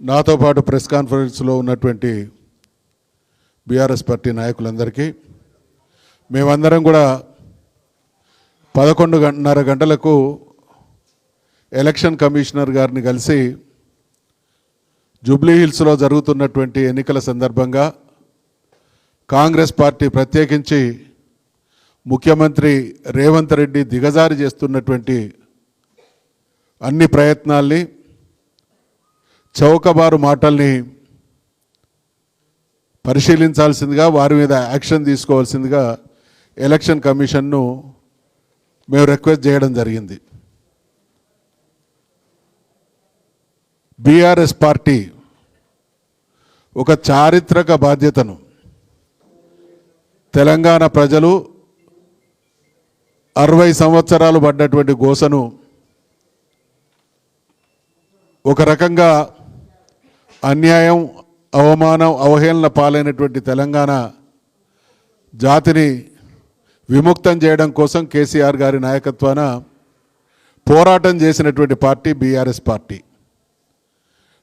నాతో పాటు ప్రెస్ కాన్ఫరెన్స్లో ఉన్నటువంటి బీఆర్ఎస్ పార్టీ నాయకులందరికీ మేమందరం కూడా పదకొండు గంటన్నర గంటలకు ఎలక్షన్ కమిషనర్ గారిని కలిసి జూబ్లీహిల్స్లో జరుగుతున్నటువంటి ఎన్నికల సందర్భంగా కాంగ్రెస్ పార్టీ ప్రత్యేకించి ముఖ్యమంత్రి రేవంత్ రెడ్డి దిగజారి చేస్తున్నటువంటి అన్ని ప్రయత్నాల్ని చౌకబారు మాటల్ని పరిశీలించాల్సిందిగా వారి మీద యాక్షన్ తీసుకోవాల్సిందిగా ఎలక్షన్ కమిషన్ను మేము రిక్వెస్ట్ చేయడం జరిగింది. బీఆర్ఎస్ పార్టీ ఒక చారిత్రక బాధ్యతను తెలంగాణ ప్రజలు అరవై సంవత్సరాలు పడ్డటువంటి గోసను ఒక రకంగా అన్యాయం అవమానం అవహేళన పాలైనటువంటి తెలంగాణ జాతిని విముక్తం చేయడం కోసం కేసీఆర్ గారి నాయకత్వాన పోరాటం చేసినటువంటి పార్టీ బీఆర్ఎస్ పార్టీ.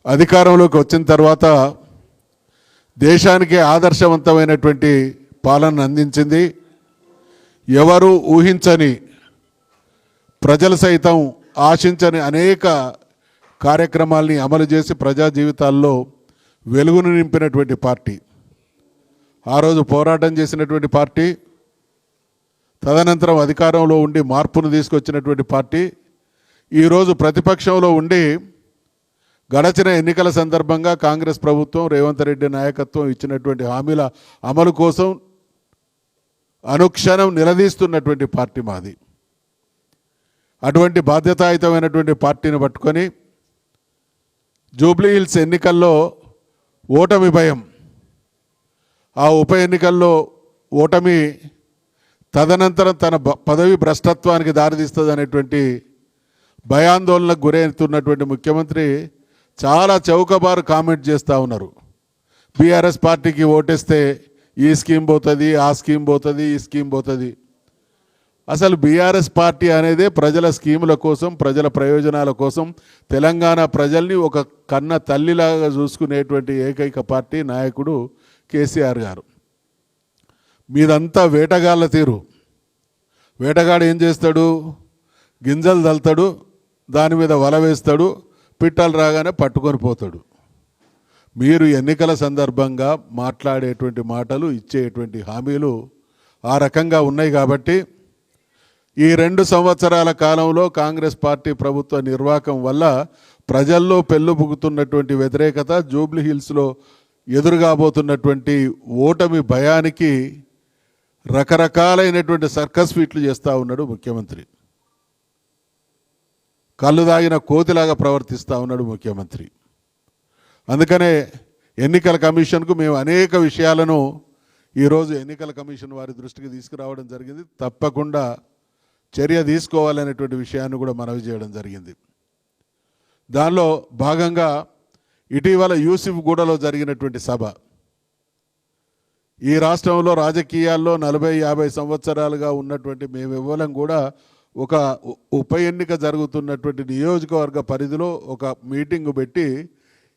అధికారంలోకి వచ్చిన తర్వాత దేశానికి ఆదర్శవంతమైనటువంటి పాలన అందించింది. ఎవరు ఊహించని ప్రజలు సైతం ఆశించని అనేక కార్యక్రమాల్ని అమలు చేసి ప్రజా జీవితాల్లో వెలుగును నింపినటువంటి పార్టీ. ఆ రోజు పోరాటం చేసినటువంటి పార్టీ తదనంతరం అధికారంలో ఉండి మార్పును తీసుకొచ్చినటువంటి పార్టీ ఈరోజు ప్రతిపక్షంలో ఉండి గడచిన ఎన్నికల సందర్భంగా కాంగ్రెస్ ప్రభుత్వం రేవంత్ రెడ్డి నాయకత్వం ఇచ్చినటువంటి హామీల అమలు కోసం అనుక్షణం నిలదీస్తున్నటువంటి పార్టీ మాది. అటువంటి బాధ్యతాయుతమైనటువంటి పార్టీని పట్టుకొని జూబ్లీ హిల్స్ ఎన్నికల్లో ఓటమి భయం. ఆ ఉప ఎన్నికల్లో ఓటమి తదనంతరం తన పదవి భ్రష్టత్వానికి దారితీస్తుంది అనేటువంటి భయాందోళనకు గురవుతున్నటువంటి ముఖ్యమంత్రి చాలా చౌకబారు కామెంట్ చేస్తూ ఉన్నారు. బీఆర్ఎస్ పార్టీకి ఓటేస్తే ఈ స్కీమ్ పోతుంది ఆ స్కీమ్ పోతుంది ఈ స్కీమ్ పోతుంది. అసలు బీఆర్ఎస్ పార్టీ అనేదే ప్రజల స్కీముల కోసం ప్రజల ప్రయోజనాల కోసం తెలంగాణ ప్రజల్ని ఒక కన్న తల్లిలాగా చూసుకునేటువంటి ఏకైక పార్టీ నాయకుడు కేసీఆర్ గారు. మీదంతా వేటగాళ్ళ తీరు. వేటగాడు ఏం చేస్తాడు? గింజలు దల్తాడు దాని మీద వల వేస్తాడు పిట్టలు రాగానే పట్టుకొని పోతాడు. మీరు ఎన్నికల సందర్భంగా మాట్లాడేటువంటి మాటలు ఇచ్చేటువంటి హామీలు ఆ రకంగా ఉన్నాయి కాబట్టి ఈ రెండు సంవత్సరాల కాలంలో కాంగ్రెస్ పార్టీ ప్రభుత్వ నిర్వాహకం వల్ల ప్రజల్లో పెళ్ళుబుగుతున్నటువంటి వ్యతిరేకత జూబ్లీ హిల్స్లో ఎదురుగాబోతున్నటువంటి ఓటమి భయానికి రకరకాలైనటువంటి సర్కస్ ఫీట్లు చేస్తూ ఉన్నాడు ముఖ్యమంత్రి. కళ్ళు దాగిన కోతిలాగా ప్రవర్తిస్తూ ఉన్నాడు ముఖ్యమంత్రి. అందుకనే ఎన్నికల కమిషన్కు మేము అనేక విషయాలను ఈరోజు ఎన్నికల కమిషన్ వారి దృష్టికి తీసుకురావడం జరిగింది. తప్పకుండా చర్య తీసుకోవాలనేటువంటి విషయాన్ని కూడా మనవి చేయడం జరిగింది. దానిలో భాగంగా ఇటీవల యూసిఫ్ గూడలో జరిగినటువంటి సభ. ఈ రాష్ట్రంలో రాజకీయాల్లో నలభై యాభై సంవత్సరాలుగా ఉన్నటువంటి మేమెవ్వరం కూడా ఒక ఉప ఎన్నిక జరుగుతున్నటువంటి నియోజకవర్గ పరిధిలో ఒక మీటింగ్ పెట్టి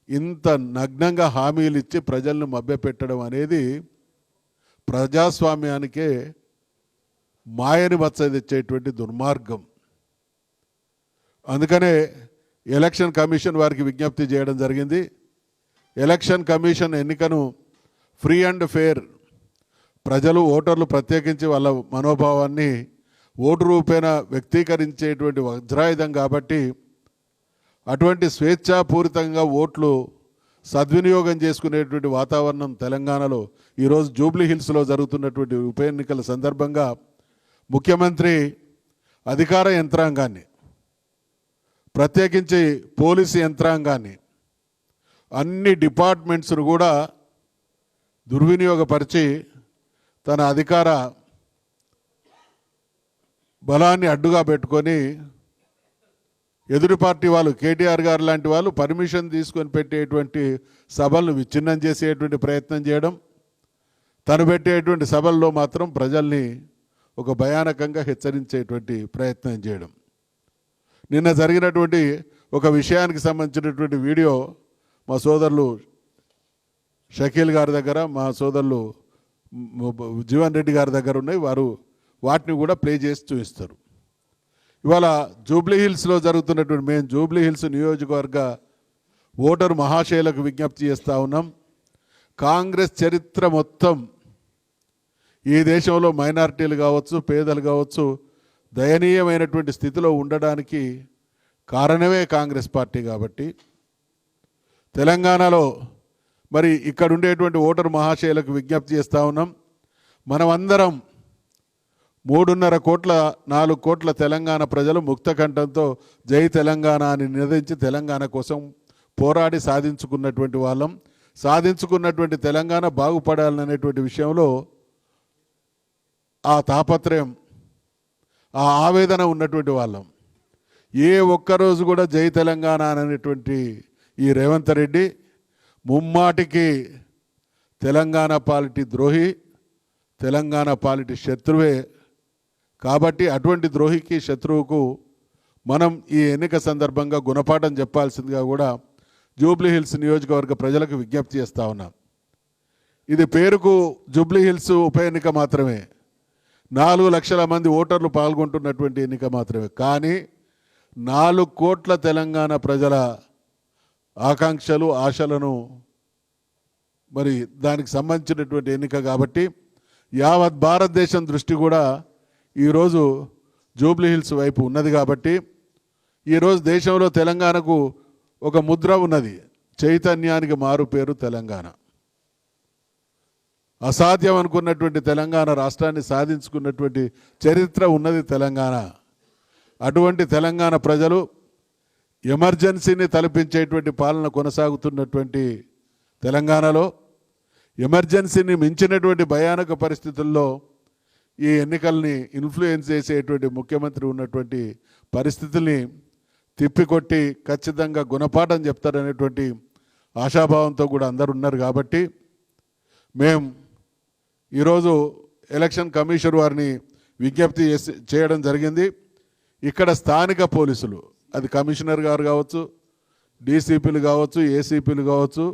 ఇంత నగ్నంగా హామీలు ఇచ్చి ప్రజలను మభ్యపెట్టడం అనేది ప్రజాస్వామ్యానికే మాయని మచ్చ తెచ్చేటువంటి దుర్మార్గం. అందుకనే ఎలక్షన్ కమిషన్ వారికి విజ్ఞప్తి చేయడం జరిగింది. ఎలక్షన్ కమిషన్ ఎన్నికను ఫ్రీ అండ్ ఫేర్ ప్రజలు ఓటర్లు ప్రత్యేకించి వాళ్ళ మనోభావాన్ని ఓటు రూపేణ వ్యక్తీకరించేటువంటి వజ్రాయుధం కాబట్టి అటువంటి స్వేచ్ఛాపూరితంగా ఓట్లు సద్వినియోగం చేసుకునేటువంటి వాతావరణం తెలంగాణలో ఈరోజు జూబ్లీ హిల్స్లో జరుగుతున్నటువంటి ఉప ఎన్నికల సందర్భంగా ముఖ్యమంత్రి అధికార యంత్రాంగాన్ని ప్రత్యేకించి పోలీసు యంత్రాంగాన్ని అన్ని డిపార్ట్మెంట్స్ను కూడా దుర్వినియోగపరిచి తన అధికార బలాన్ని అడ్డుగా పెట్టుకొని ఎదురు పార్టీ వాళ్ళు కేటీఆర్ గారు లాంటి వాళ్ళు పర్మిషన్ తీసుకొని పెట్టేటువంటి సభలను విచ్ఛిన్నం చేసేటువంటి ప్రయత్నం చేయడం తను పెట్టేటువంటి సభల్లో మాత్రం ప్రజల్ని ఒక భయానకంగా హెచ్చరించేటువంటి ప్రయత్నం చేయడం. నిన్న జరిగినటువంటి ఒక విషయానికి సంబంధించినటువంటి వీడియో మా సోదరులు షకీల్ గారి దగ్గర మా సోదరులు జీవన్ రెడ్డి గారి దగ్గర ఉన్నాయి. వారు వాటిని కూడా ప్లే చేసి చూపిస్తారు ఇవాళ జూబ్లీ హిల్స్లో జరుగుతున్నటువంటి మేము జూబ్లీ హిల్స్ నియోజకవర్గ ఓటరు మహాశైలకు విజ్ఞప్తి చేస్తూ ఉన్నాం. కాంగ్రెస్ చరిత్ర మొత్తం ఈ దేశంలో మైనారిటీలు కావచ్చు పేదలు కావచ్చు దయనీయమైనటువంటి స్థితిలో ఉండడానికి కారణమే కాంగ్రెస్ పార్టీ కాబట్టి. తెలంగాణలో మరి ఇక్కడ ఉండేటువంటి ఓటరు మహాశయులకు విజ్ఞప్తి చేస్తూ ఉన్నాం. మనమందరం మూడున్నర కోట్ల నాలుగు కోట్ల తెలంగాణ ప్రజలు ముక్తకంఠంతో జై తెలంగాణ అని నినదించి తెలంగాణ కోసం పోరాడి సాధించుకున్నటువంటి వాళ్ళం. సాధించుకున్నటువంటి తెలంగాణ బాగుపడాలనేటువంటి విషయంలో ఆ తాపత్రయం ఆ ఆవేదన ఉన్నటువంటి వాళ్ళం. ఏ ఒక్కరోజు కూడా జై తెలంగాణ అనేటువంటి ఈ రేవంత్ రెడ్డి ముమ్మాటికి తెలంగాణ పాలిటీ ద్రోహి తెలంగాణ పాలిటీ శత్రువే. కాబట్టి అటువంటి ద్రోహికి శత్రువుకు మనం ఈ ఎన్నిక సందర్భంగా గుణపాఠం చెప్పాల్సిందిగా కూడా జూబ్లీ హిల్స్ నియోజకవర్గ ప్రజలకు విజ్ఞప్తి చేస్తా ఉన్నాం. ఇది పేరుకు జూబ్లీ హిల్స్ ఉప ఎన్నిక మాత్రమే. నాలుగు లక్షల మంది ఓటర్లు పాల్గొంటున్నటువంటి ఎన్నిక మాత్రమే. కానీ నాలుగు కోట్ల తెలంగాణ ప్రజల ఆకాంక్షలు ఆశలను మరి దానికి సంబంధించినటువంటి ఎన్నిక కాబట్టి యావత్ భారతదేశం దృష్టి కూడా ఈరోజు జూబ్లీహిల్స్ వైపు ఉన్నది కాబట్టి ఈరోజు దేశంలో తెలంగాణకు ఒక ముద్ర ఉన్నది. చైతన్యానికి మారు పేరు తెలంగాణ. అసాధ్యం అనుకున్నటువంటి తెలంగాణ రాష్ట్రాన్ని సాధించుకున్నటువంటి చరిత్ర ఉన్నది తెలంగాణ. అటువంటి తెలంగాణ ప్రజలు ఎమర్జెన్సీని తలపించేటువంటి పాలన కొనసాగుతున్నటువంటి తెలంగాణలో ఎమర్జెన్సీని మించినటువంటి భయానక పరిస్థితుల్లో ఈ ఎన్నికల్ని ఇన్ఫ్లుయెన్స్ చేసేటువంటి ముఖ్యమంత్రి ఉన్నటువంటి పరిస్థితుల్ని తిప్పికొట్టి ఖచ్చితంగా గుణపాఠం చెప్తారనేటువంటి ఆశాభావంతో కూడా అందరు ఉన్నారు కాబట్టి మేం ఈరోజు ఎలక్షన్ కమిషన్ వారిని విజ్ఞప్తి చేసి చేయడం జరిగింది. ఇక్కడ స్థానిక పోలీసులు అది కమిషనర్ గారు కావచ్చు డీసీపీలు కావచ్చు ఏసీపీలు కావచ్చు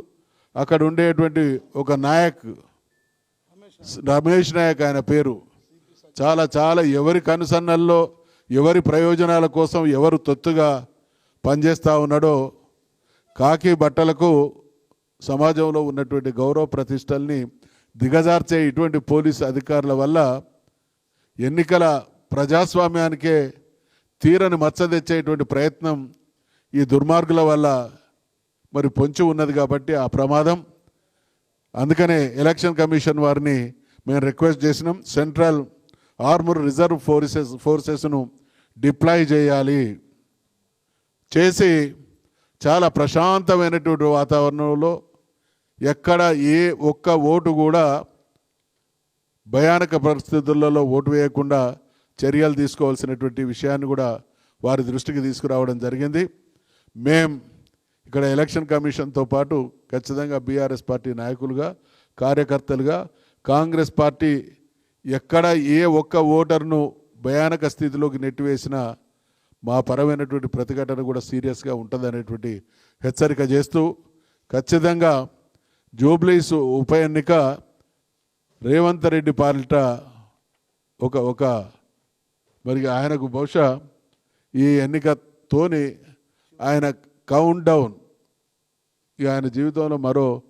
అక్కడ ఉండేటువంటి ఒక నాయక్ రమేష్ నాయక్ ఆయన పేరు. చాలా చాలా ఎవరి కనుసన్నల్లో ఎవరి ప్రయోజనాల కోసం ఎవరు తొత్తుగా పనిచేస్తూ ఉన్నాడో కాకి బట్టలకు సమాజంలో ఉన్నటువంటి గౌరవ ప్రతిష్టల్ని దిగజార్చే ఇటువంటి పోలీసు అధికారుల వల్ల ఎన్నికల ప్రజాస్వామ్యానికే తీరని మచ్చ తెచ్చేటువంటి ప్రయత్నం ఈ దుర్మార్గుల వల్ల మరి పొంచి ఉన్నది కాబట్టి ఆ ప్రమాదం. అందుకనే ఎలక్షన్ కమిషన్ వారిని మేము రిక్వెస్ట్ చేసినాం. సెంట్రల్ ఆర్మర్ రిజర్వ్ ఫోర్సెస్ ఫోర్సెస్ను డిప్లాయ్ చేయాలి. చేసి చాలా ప్రశాంతమైనటువంటి వాతావరణంలో ఎక్కడ ఏ ఒక్క ఓటు కూడా భయానక పరిస్థితులలో ఓటు వేయకుండా చర్యలు తీసుకోవాల్సినటువంటి విషయాన్ని కూడా వారి దృష్టికి తీసుకురావడం జరిగింది. మేం ఇక్కడ ఎలక్షన్ కమిషన్తో పాటు ఖచ్చితంగా బీఆర్ఎస్ పార్టీ నాయకులుగా కార్యకర్తలుగా కాంగ్రెస్ పార్టీ ఎక్కడ ఏ ఒక్క ఓటర్ను భయానక స్థితిలోకి నెట్టివేసినా మా పరమైనటువంటి ప్రతిఘటన కూడా సీరియస్గా ఉంటుందనేటువంటి హెచ్చరిక చేస్తూ ఖచ్చితంగా జూబ్లీస్ ఉప ఎన్నిక రేవంత్ రెడ్డి పాలిట ఒక ఒక మరి ఆయనకు బహుశా ఈ ఎన్నికతోని ఆయన కౌంట్ డౌన్ ఇక ఆయన జీవితంలో మరో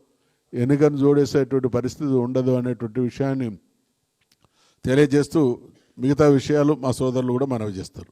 ఎన్నికను జోడేసేటువంటి పరిస్థితి ఉండదు అనేటువంటి విషయాన్ని తెలియజేస్తూ మిగతా విషయాలు మా సోదరులు కూడా మనవి చేస్తారు.